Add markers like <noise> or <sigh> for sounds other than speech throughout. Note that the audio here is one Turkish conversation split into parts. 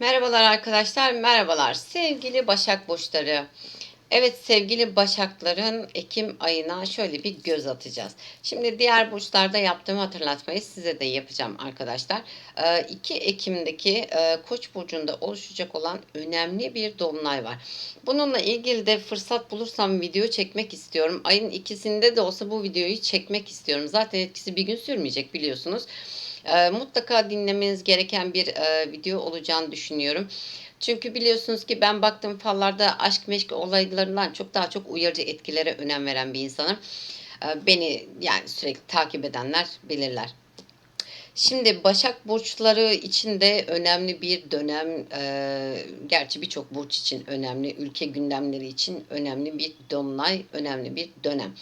Merhabalar arkadaşlar, merhabalar sevgili Başak Burçları. Evet sevgili Başakların Ekim ayına şöyle bir göz atacağız. Şimdi diğer burçlarda yaptığım hatırlatmayı size de yapacağım arkadaşlar. Ee, 2 Ekim'deki e, Koç burcunda oluşacak olan önemli bir dolunay var. Bununla ilgili de fırsat bulursam video çekmek istiyorum. Ayın ikisinde de olsa bu videoyu çekmek istiyorum. Zaten etkisi bir gün sürmeyecek biliyorsunuz. Ee, mutlaka dinlemeniz gereken bir e, video olacağını düşünüyorum. Çünkü biliyorsunuz ki ben baktığım fallarda aşk meşk olaylarından çok daha çok uyarıcı etkilere önem veren bir insanım. Ee, beni yani sürekli takip edenler bilirler. Şimdi Başak burçları için de önemli bir dönem, e, gerçi birçok burç için önemli, ülke gündemleri için önemli bir dolunay, önemli bir dönem.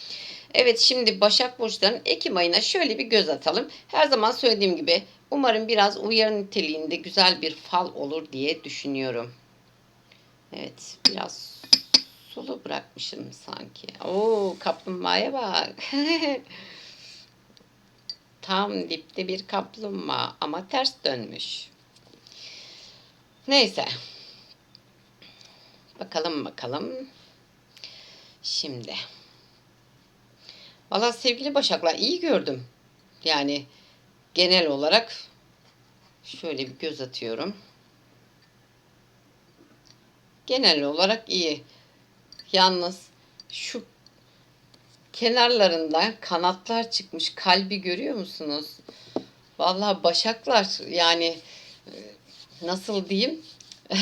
Evet şimdi Başak burçlarının Ekim ayına şöyle bir göz atalım. Her zaman söylediğim gibi umarım biraz uyarı niteliğinde güzel bir fal olur diye düşünüyorum. Evet biraz sulu bırakmışım sanki. Oo kaplumbağaya bak. <laughs> Tam dipte bir kaplumbağa ama ters dönmüş. Neyse. Bakalım bakalım. Şimdi. Valla sevgili Başaklar iyi gördüm. Yani genel olarak şöyle bir göz atıyorum. Genel olarak iyi. Yalnız şu kenarlarında kanatlar çıkmış. Kalbi görüyor musunuz? Vallahi başaklar yani e, nasıl diyeyim? <laughs>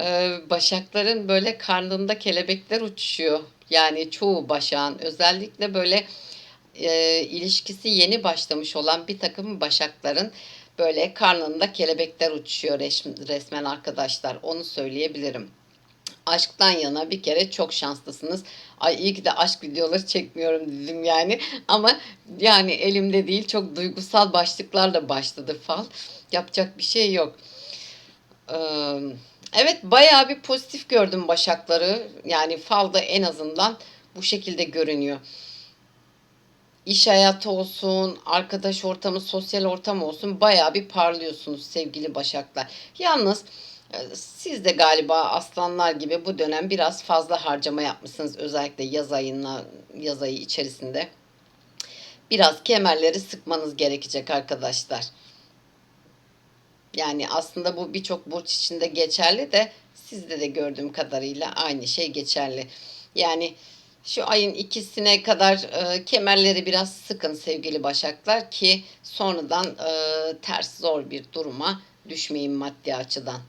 E, başakların böyle karnında kelebekler uçuşuyor. Yani çoğu başağın özellikle böyle e, ilişkisi yeni başlamış olan bir takım başakların böyle karnında kelebekler uçuşuyor resmen arkadaşlar. Onu söyleyebilirim aşktan yana bir kere çok şanslısınız. Ay iyi ki de aşk videoları çekmiyorum dedim yani. <laughs> Ama yani elimde değil çok duygusal başlıklarla başladı fal. Yapacak bir şey yok. Evet bayağı bir pozitif gördüm başakları. Yani falda en azından bu şekilde görünüyor. İş hayatı olsun, arkadaş ortamı, sosyal ortam olsun bayağı bir parlıyorsunuz sevgili başaklar. Yalnız siz de galiba aslanlar gibi bu dönem biraz fazla harcama yapmışsınız. Özellikle yaz ayına, yaz ayı içerisinde. Biraz kemerleri sıkmanız gerekecek arkadaşlar. Yani aslında bu birçok burç içinde geçerli de sizde de gördüğüm kadarıyla aynı şey geçerli. Yani şu ayın ikisine kadar e, kemerleri biraz sıkın sevgili başaklar ki sonradan e, ters zor bir duruma düşmeyin maddi açıdan.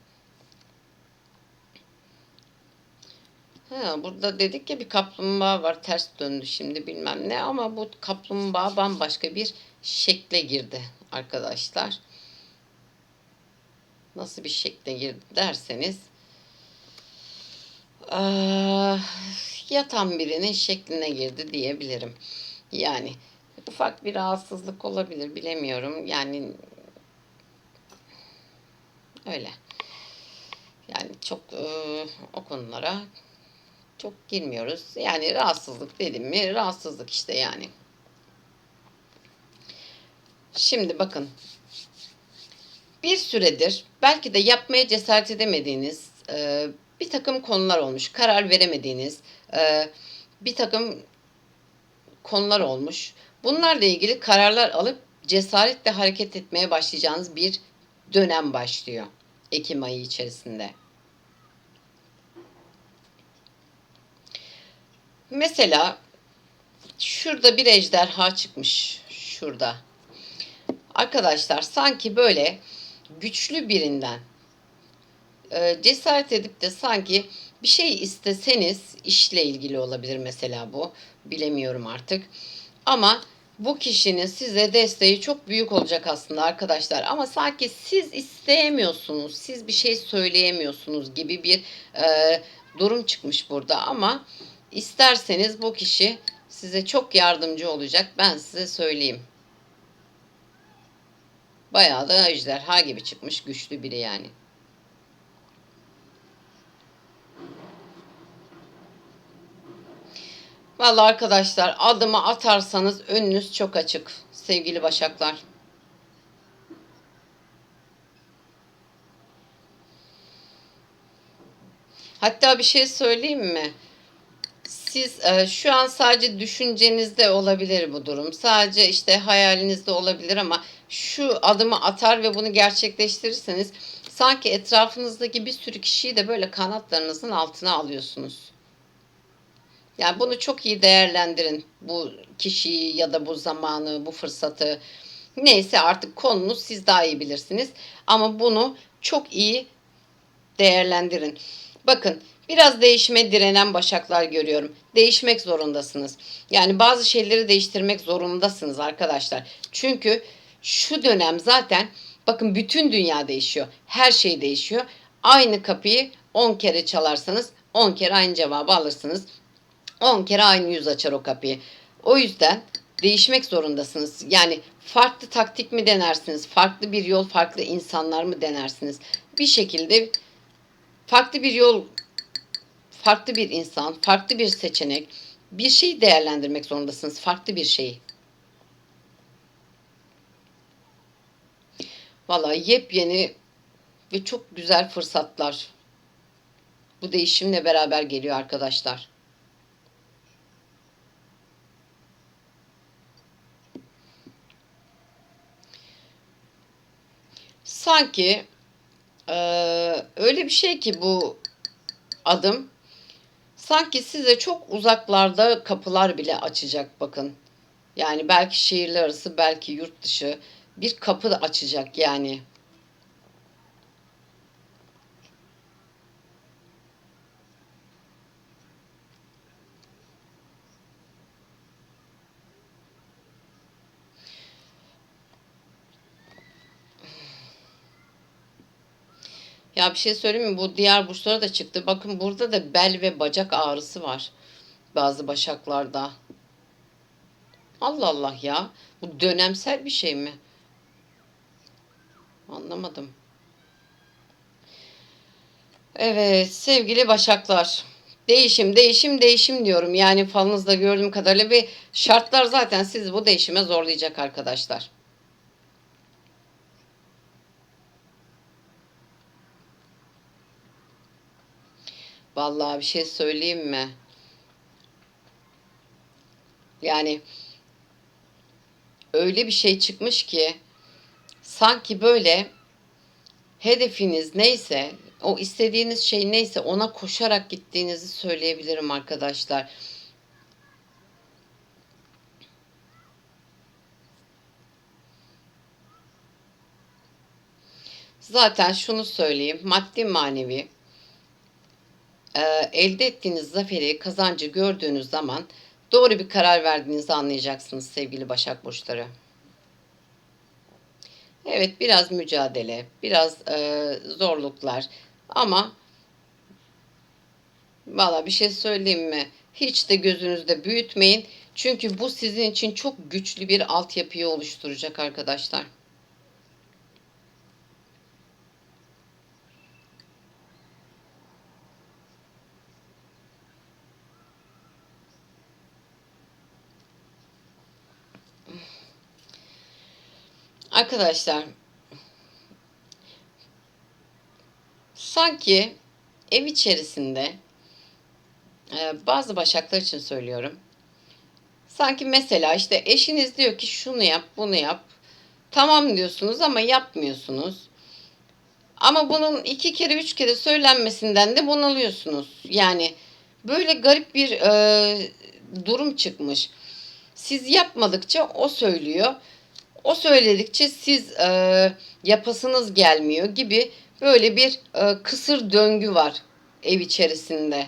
Ha, burada dedik ya bir kaplumbağa var ters döndü şimdi bilmem ne ama bu kaplumbağa bambaşka bir şekle girdi arkadaşlar. Nasıl bir şekle girdi derseniz yatan birinin şekline girdi diyebilirim. Yani ufak bir rahatsızlık olabilir bilemiyorum. Yani öyle. Yani çok e, o konulara çok girmiyoruz. Yani rahatsızlık dedim mi rahatsızlık işte yani. Şimdi bakın. Bir süredir belki de yapmaya cesaret edemediğiniz e, bir takım konular olmuş. Karar veremediğiniz e, bir takım konular olmuş. Bunlarla ilgili kararlar alıp cesaretle hareket etmeye başlayacağınız bir dönem başlıyor. Ekim ayı içerisinde. Mesela şurada bir ejderha çıkmış. Şurada. Arkadaşlar sanki böyle güçlü birinden e, cesaret edip de sanki bir şey isteseniz işle ilgili olabilir mesela bu. Bilemiyorum artık. Ama bu kişinin size desteği çok büyük olacak aslında arkadaşlar. Ama sanki siz isteyemiyorsunuz, siz bir şey söyleyemiyorsunuz gibi bir e, durum çıkmış burada. Ama İsterseniz bu kişi size çok yardımcı olacak. Ben size söyleyeyim. Bayağı da ejderha gibi çıkmış güçlü biri yani. Vallahi arkadaşlar adımı atarsanız önünüz çok açık sevgili başaklar. Hatta bir şey söyleyeyim mi? Siz e, şu an sadece düşüncenizde olabilir bu durum. Sadece işte hayalinizde olabilir ama şu adımı atar ve bunu gerçekleştirirseniz sanki etrafınızdaki bir sürü kişiyi de böyle kanatlarınızın altına alıyorsunuz. Yani bunu çok iyi değerlendirin. Bu kişiyi ya da bu zamanı, bu fırsatı. Neyse artık konunuz siz daha iyi bilirsiniz. Ama bunu çok iyi değerlendirin. Bakın biraz değişime direnen başaklar görüyorum. Değişmek zorundasınız. Yani bazı şeyleri değiştirmek zorundasınız arkadaşlar. Çünkü şu dönem zaten bakın bütün dünya değişiyor. Her şey değişiyor. Aynı kapıyı 10 kere çalarsanız 10 kere aynı cevabı alırsınız. 10 kere aynı yüz açar o kapıyı. O yüzden değişmek zorundasınız. Yani farklı taktik mi denersiniz? Farklı bir yol, farklı insanlar mı denersiniz? Bir şekilde farklı bir yol, farklı bir insan, farklı bir seçenek, bir şey değerlendirmek zorundasınız. Farklı bir şeyi. Vallahi yepyeni ve çok güzel fırsatlar bu değişimle beraber geliyor arkadaşlar. Sanki eee, öyle bir şey ki bu adım sanki size çok uzaklarda kapılar bile açacak bakın. Yani belki şehirler arası, belki yurt dışı bir kapı da açacak yani. Ya bir şey söyleyeyim mi? Bu diğer burçlara da çıktı. Bakın burada da bel ve bacak ağrısı var. Bazı başaklarda. Allah Allah ya. Bu dönemsel bir şey mi? Anlamadım. Evet sevgili başaklar. Değişim, değişim, değişim diyorum. Yani falınızda gördüğüm kadarıyla ve şartlar zaten sizi bu değişime zorlayacak arkadaşlar. Vallahi bir şey söyleyeyim mi? Yani öyle bir şey çıkmış ki sanki böyle hedefiniz neyse, o istediğiniz şey neyse ona koşarak gittiğinizi söyleyebilirim arkadaşlar. Zaten şunu söyleyeyim, maddi manevi e, elde ettiğiniz zaferi, kazancı gördüğünüz zaman doğru bir karar verdiğinizi anlayacaksınız sevgili Başak Burçları. Evet biraz mücadele, biraz e, zorluklar ama valla bir şey söyleyeyim mi? Hiç de gözünüzde büyütmeyin. Çünkü bu sizin için çok güçlü bir altyapıyı oluşturacak arkadaşlar. Arkadaşlar sanki ev içerisinde e, bazı başaklar için söylüyorum. Sanki mesela işte eşiniz diyor ki şunu yap, bunu yap. Tamam diyorsunuz ama yapmıyorsunuz. Ama bunun iki kere, üç kere söylenmesinden de bunalıyorsunuz. Yani böyle garip bir e, durum çıkmış. Siz yapmadıkça o söylüyor. O söyledikçe siz e, yapasınız gelmiyor gibi böyle bir e, kısır döngü var ev içerisinde.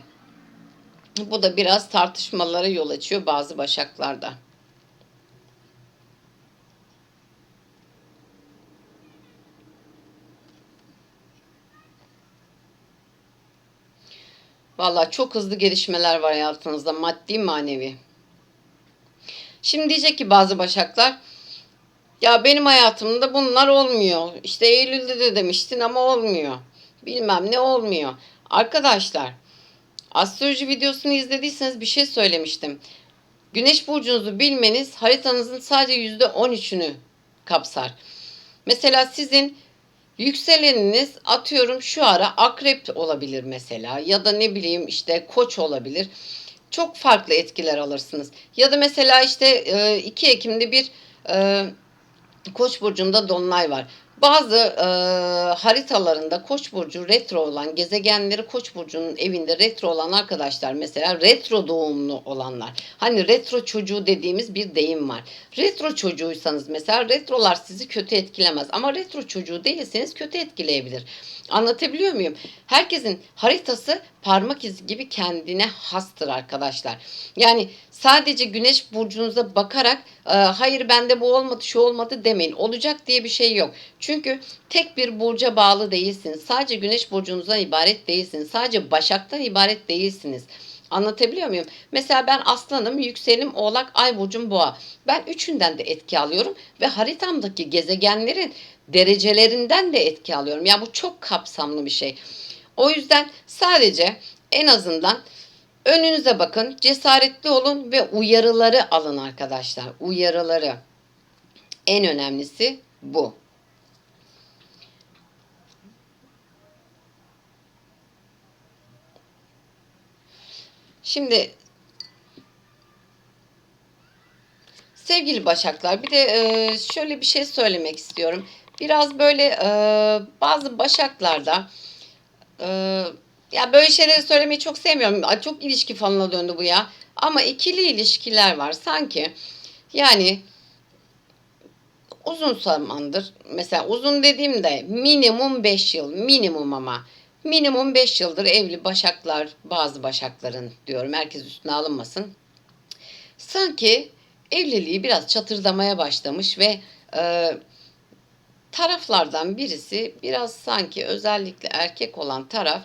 Bu da biraz tartışmalara yol açıyor bazı başaklarda. Valla çok hızlı gelişmeler var hayatınızda maddi manevi. Şimdi diyecek ki bazı başaklar ya benim hayatımda bunlar olmuyor. İşte Eylül'de de demiştin ama olmuyor. Bilmem ne olmuyor. Arkadaşlar astroloji videosunu izlediyseniz bir şey söylemiştim. Güneş burcunuzu bilmeniz haritanızın sadece %13'ünü kapsar. Mesela sizin Yükseleniniz atıyorum şu ara akrep olabilir mesela ya da ne bileyim işte koç olabilir. Çok farklı etkiler alırsınız. Ya da mesela işte e, 2 Ekim'de bir e, Koç burcunda dolunay var. Bazı e, haritalarında Koç burcu retro olan gezegenleri Koç burcunun evinde retro olan arkadaşlar mesela retro doğumlu olanlar. Hani retro çocuğu dediğimiz bir deyim var. Retro çocuğuysanız mesela retrolar sizi kötü etkilemez ama retro çocuğu değilseniz kötü etkileyebilir. Anlatabiliyor muyum? Herkesin haritası parmak izi gibi kendine hastır arkadaşlar. Yani sadece güneş burcunuza bakarak e, hayır bende bu olmadı şu olmadı demeyin. Olacak diye bir şey yok. Çünkü tek bir burca bağlı değilsiniz. Sadece güneş burcunuzdan ibaret değilsiniz. Sadece başaktan ibaret değilsiniz. Anlatabiliyor muyum? Mesela ben aslanım, yükselim oğlak, ay burcum boğa. Ben üçünden de etki alıyorum ve haritamdaki gezegenlerin derecelerinden de etki alıyorum. Yani bu çok kapsamlı bir şey. O yüzden sadece en azından önünüze bakın, cesaretli olun ve uyarıları alın arkadaşlar. Uyarıları. En önemlisi bu. Şimdi sevgili Başaklar bir de e, şöyle bir şey söylemek istiyorum. Biraz böyle e, bazı Başaklarda e, ya böyle şeyleri söylemeyi çok sevmiyorum. Çok ilişki falına döndü bu ya. Ama ikili ilişkiler var sanki. Yani uzun zamandır mesela uzun dediğimde minimum 5 yıl minimum ama minimum 5 yıldır evli başaklar bazı başakların diyorum herkes üstüne alınmasın. Sanki evliliği biraz çatırdamaya başlamış ve e, taraflardan birisi biraz sanki özellikle erkek olan taraf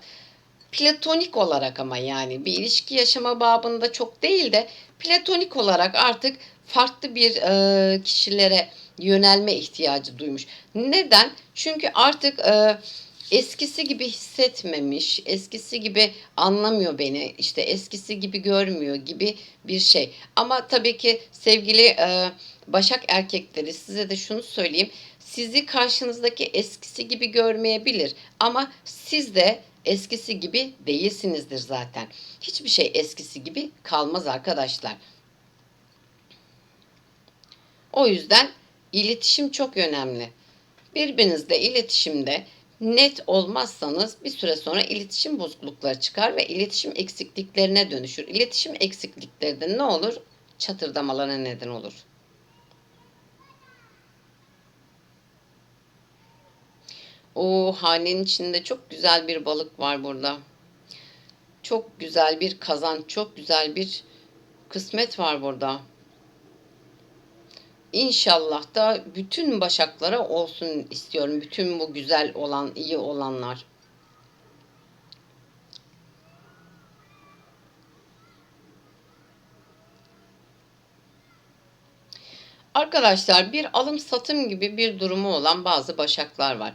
platonik olarak ama yani bir ilişki yaşama babında çok değil de platonik olarak artık farklı bir e, kişilere yönelme ihtiyacı duymuş. Neden? Çünkü artık e, eskisi gibi hissetmemiş, eskisi gibi anlamıyor beni, işte eskisi gibi görmüyor gibi bir şey. Ama tabii ki sevgili e, Başak erkekleri size de şunu söyleyeyim. Sizi karşınızdaki eskisi gibi görmeyebilir ama siz de eskisi gibi değilsinizdir zaten. Hiçbir şey eskisi gibi kalmaz arkadaşlar. O yüzden iletişim çok önemli. Birbirinizle iletişimde net olmazsanız bir süre sonra iletişim bozuklukları çıkar ve iletişim eksikliklerine dönüşür. İletişim eksiklikleri de ne olur? Çatırdamalara neden olur. O hanenin içinde çok güzel bir balık var burada. Çok güzel bir kazanç, çok güzel bir kısmet var burada. İnşallah da bütün başaklara olsun istiyorum. Bütün bu güzel olan, iyi olanlar. Arkadaşlar bir alım satım gibi bir durumu olan bazı başaklar var.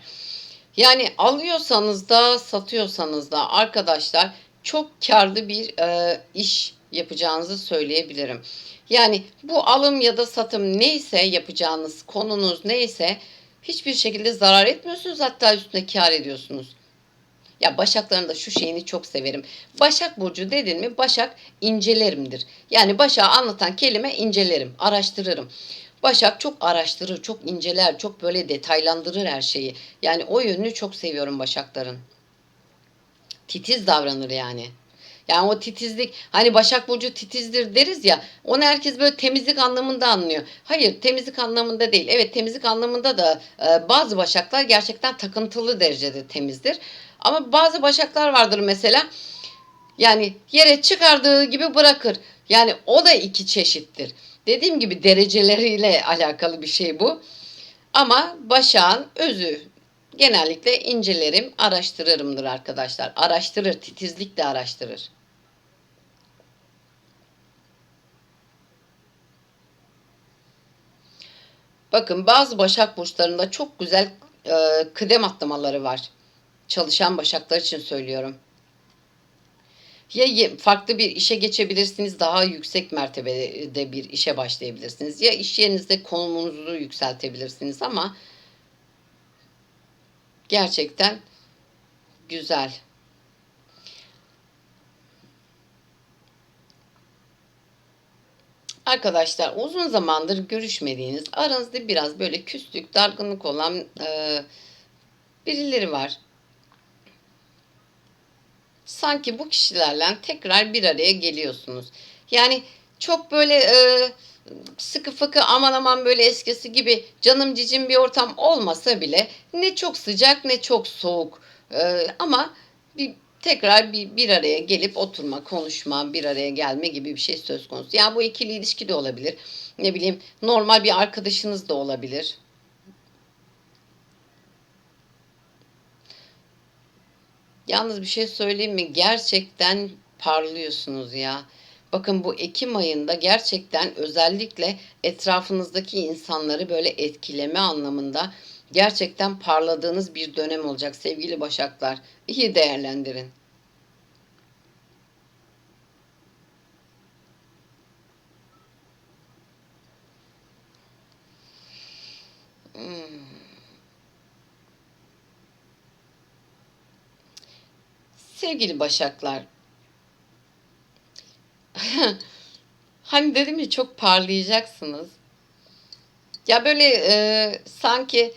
Yani alıyorsanız da satıyorsanız da arkadaşlar çok karlı bir e, iş yapacağınızı söyleyebilirim. Yani bu alım ya da satım neyse yapacağınız konunuz neyse hiçbir şekilde zarar etmiyorsunuz hatta üstüne kar ediyorsunuz. Ya Başakların da şu şeyini çok severim. Başak Burcu dedin mi Başak incelerimdir. Yani Başak'ı anlatan kelime incelerim, araştırırım. Başak çok araştırır, çok inceler, çok böyle detaylandırır her şeyi. Yani o yönünü çok seviyorum Başakların. Titiz davranır yani. Yani o titizlik hani Başak Burcu titizdir deriz ya onu herkes böyle temizlik anlamında anlıyor. Hayır temizlik anlamında değil. Evet temizlik anlamında da e, bazı Başaklar gerçekten takıntılı derecede temizdir. Ama bazı Başaklar vardır mesela yani yere çıkardığı gibi bırakır. Yani o da iki çeşittir. Dediğim gibi dereceleriyle alakalı bir şey bu. Ama Başak'ın özü genellikle incelerim, araştırırımdır arkadaşlar. Araştırır, titizlikle araştırır. Bakın bazı başak burçlarında çok güzel e, kıdem atlamaları var. Çalışan başaklar için söylüyorum. Ya farklı bir işe geçebilirsiniz, daha yüksek mertebede bir işe başlayabilirsiniz. Ya iş yerinizde konumunuzu yükseltebilirsiniz ama gerçekten güzel. Arkadaşlar uzun zamandır görüşmediğiniz aranızda biraz böyle küslük, dargınlık olan e, birileri var. Sanki bu kişilerle tekrar bir araya geliyorsunuz. Yani çok böyle e, sıkı fıkı aman aman böyle eskisi gibi canım cicim bir ortam olmasa bile ne çok sıcak ne çok soğuk E, ama bir tekrar bir, bir araya gelip oturma, konuşma, bir araya gelme gibi bir şey söz konusu. Yani bu ikili ilişki de olabilir. Ne bileyim normal bir arkadaşınız da olabilir. Yalnız bir şey söyleyeyim mi? Gerçekten parlıyorsunuz ya. Bakın bu Ekim ayında gerçekten özellikle etrafınızdaki insanları böyle etkileme anlamında gerçekten parladığınız bir dönem olacak sevgili Başaklar. İyi değerlendirin. Hmm. Sevgili Başaklar, <laughs> hani dedim ya çok parlayacaksınız. Ya böyle e, sanki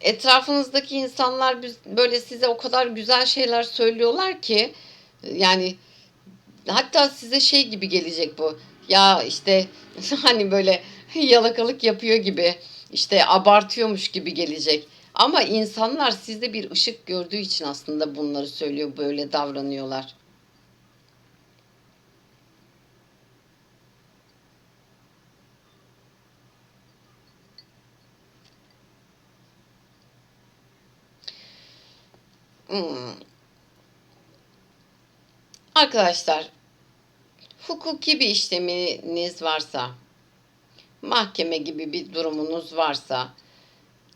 etrafınızdaki insanlar böyle size o kadar güzel şeyler söylüyorlar ki yani hatta size şey gibi gelecek bu. Ya işte <laughs> hani böyle yalakalık yapıyor gibi işte abartıyormuş gibi gelecek. Ama insanlar sizde bir ışık gördüğü için aslında bunları söylüyor, böyle davranıyorlar. Hmm. Arkadaşlar, hukuki bir işleminiz varsa, mahkeme gibi bir durumunuz varsa,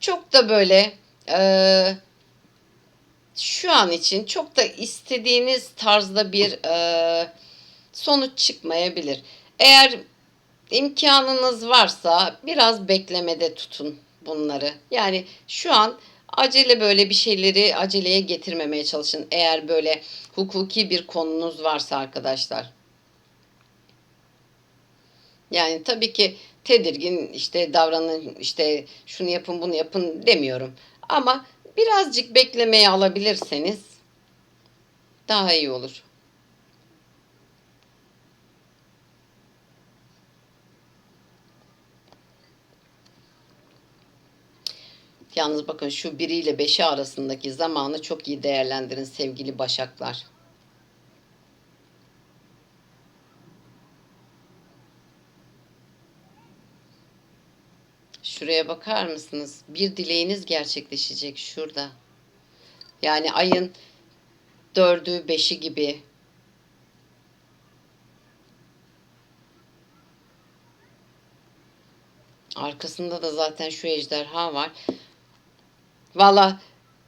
çok da böyle eee, şu an için çok da istediğiniz tarzda bir eee, sonuç çıkmayabilir. Eğer imkanınız varsa biraz beklemede tutun bunları. Yani şu an acele böyle bir şeyleri aceleye getirmemeye çalışın. Eğer böyle hukuki bir konunuz varsa arkadaşlar. Yani tabii ki tedirgin işte davranın işte şunu yapın bunu yapın demiyorum. Ama birazcık beklemeye alabilirseniz daha iyi olur. Yalnız bakın şu biriyle beşi arasındaki zamanı çok iyi değerlendirin sevgili başaklar. Şuraya bakar mısınız? Bir dileğiniz gerçekleşecek şurada. Yani ayın dördü, beşi gibi. Arkasında da zaten şu ejderha var. Valla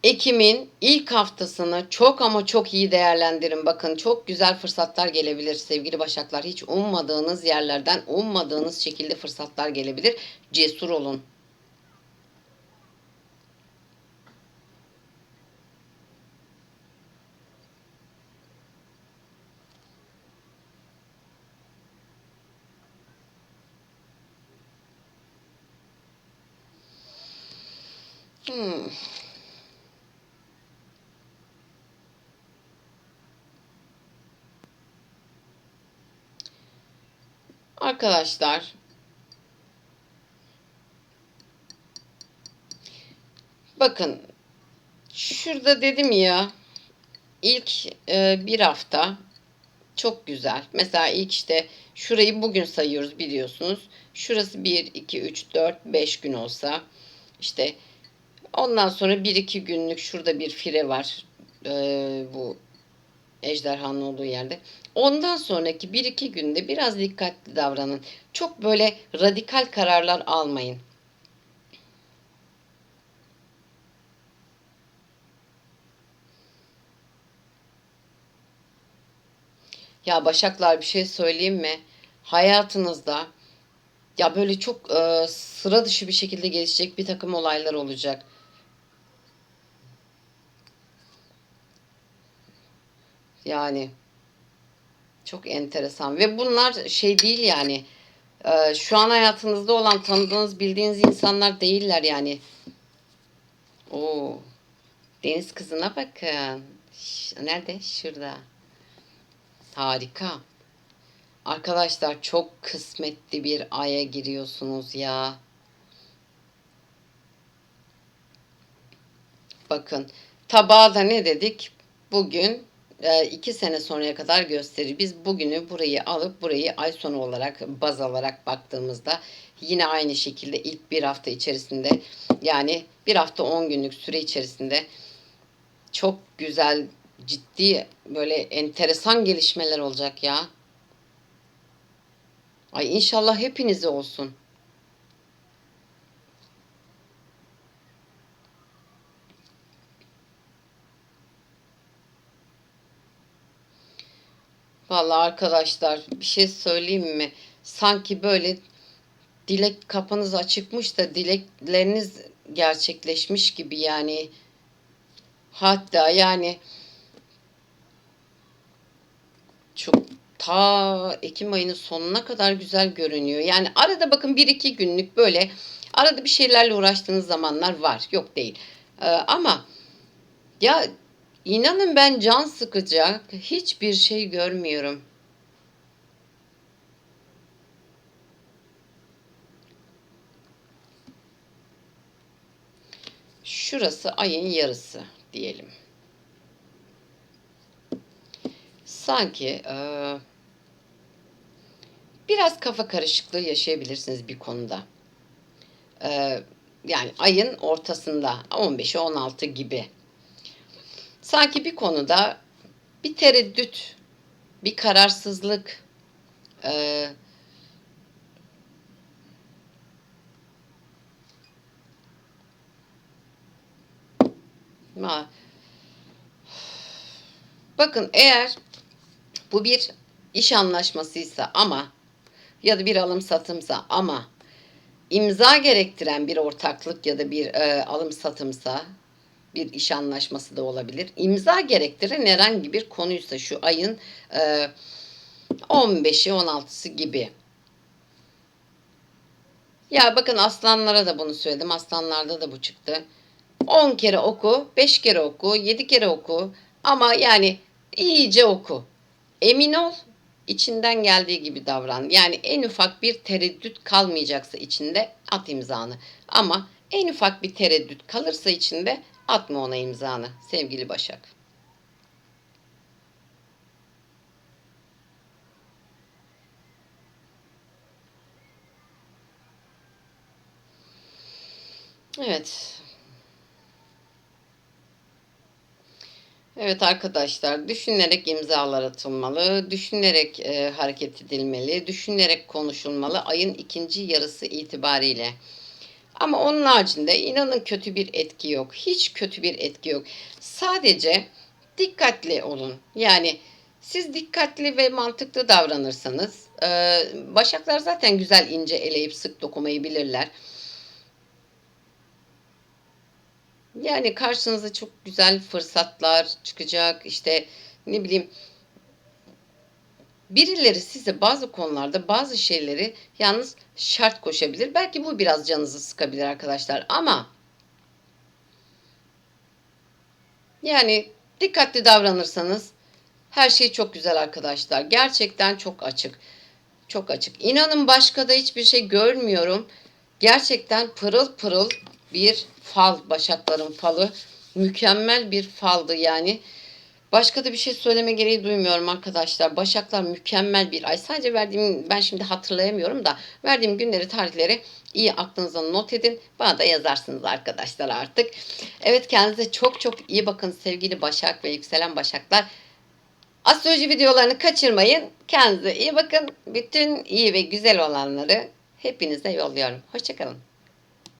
Ekim'in ilk haftasını çok ama çok iyi değerlendirin. Bakın çok güzel fırsatlar gelebilir sevgili Başaklar. Hiç ummadığınız yerlerden, ummadığınız şekilde fırsatlar gelebilir. Cesur olun. Hmm. Arkadaşlar bakın şurada dedim ya ilk e, bir hafta çok güzel. Mesela ilk işte şurayı bugün sayıyoruz biliyorsunuz. Şurası 1, 2, 3, 4, 5 gün olsa işte ondan sonra bir iki günlük şurada bir fire var. Ee, bu ejderhanın olduğu yerde. Ondan sonraki bir iki günde biraz dikkatli davranın. Çok böyle radikal kararlar almayın. Ya Başaklar bir şey söyleyeyim mi? Hayatınızda ya böyle çok e, sıra dışı bir şekilde gelişecek bir takım olaylar olacak. Yani çok enteresan ve bunlar şey değil yani e, şu an hayatınızda olan tanıdığınız bildiğiniz insanlar değiller yani. Oo. Deniz kızına bakın. Nerede? Şurada. Harika. Arkadaşlar çok kısmetli bir aya giriyorsunuz ya. Bakın tabağa da ne dedik? Bugün e, iki sene sonraya kadar gösterir. Biz bugünü burayı alıp burayı ay sonu olarak baz alarak baktığımızda yine aynı şekilde ilk bir hafta içerisinde yani bir hafta 10 günlük süre içerisinde çok güzel ciddi böyle enteresan gelişmeler olacak ya. Ay inşallah hepinize olsun. Vallahi arkadaşlar bir şey söyleyeyim mi? Sanki böyle dilek kapınız açıkmış da dilekleriniz gerçekleşmiş gibi yani. Hatta yani çok ta Ekim ayının sonuna kadar güzel görünüyor. Yani arada bakın bir iki günlük böyle arada bir şeylerle uğraştığınız zamanlar var. Yok değil. Ee, ama ya inanın ben can sıkacak hiçbir şey görmüyorum. Şurası ayın yarısı diyelim. Sanki e, biraz kafa karışıklığı yaşayabilirsiniz bir konuda. E, yani ayın ortasında 15'i 16 gibi. Sanki bir konuda bir tereddüt, bir kararsızlık, e, ma- bakın eğer bu bir iş anlaşmasıysa ama ya da bir alım satımsa ama imza gerektiren bir ortaklık ya da bir e, alım satımsa bir iş anlaşması da olabilir. İmza gerektiren herhangi bir konuysa şu ayın e, 15'i 16'sı gibi. Ya bakın aslanlara da bunu söyledim. Aslanlarda da bu çıktı. 10 kere oku, 5 kere oku, 7 kere oku ama yani iyice oku. Emin ol, içinden geldiği gibi davran. Yani en ufak bir tereddüt kalmayacaksa içinde at imzanı. Ama en ufak bir tereddüt kalırsa içinde atma ona imzanı sevgili Başak. Evet. Evet arkadaşlar, düşünerek imzalar atılmalı, düşünerek e, hareket edilmeli, düşünerek konuşulmalı ayın ikinci yarısı itibariyle. Ama onun haricinde inanın kötü bir etki yok. Hiç kötü bir etki yok. Sadece dikkatli olun. Yani siz dikkatli ve mantıklı davranırsanız, e, başaklar zaten güzel ince eleyip sık dokumayı bilirler. Yani karşınıza çok güzel fırsatlar çıkacak. İşte ne bileyim birileri size bazı konularda bazı şeyleri yalnız şart koşabilir. Belki bu biraz canınızı sıkabilir arkadaşlar ama yani dikkatli davranırsanız her şey çok güzel arkadaşlar. Gerçekten çok açık. Çok açık. İnanın başka da hiçbir şey görmüyorum. Gerçekten pırıl pırıl bir fal. Başakların falı. Mükemmel bir faldı yani. Başka da bir şey söyleme gereği duymuyorum arkadaşlar. Başaklar mükemmel bir ay. Sadece verdiğim ben şimdi hatırlayamıyorum da verdiğim günleri tarihleri iyi aklınıza not edin. Bana da yazarsınız arkadaşlar artık. Evet kendinize çok çok iyi bakın sevgili Başak ve yükselen Başaklar. Astroloji videolarını kaçırmayın. Kendinize iyi bakın. Bütün iyi ve güzel olanları hepinize yolluyorum. Hoşçakalın.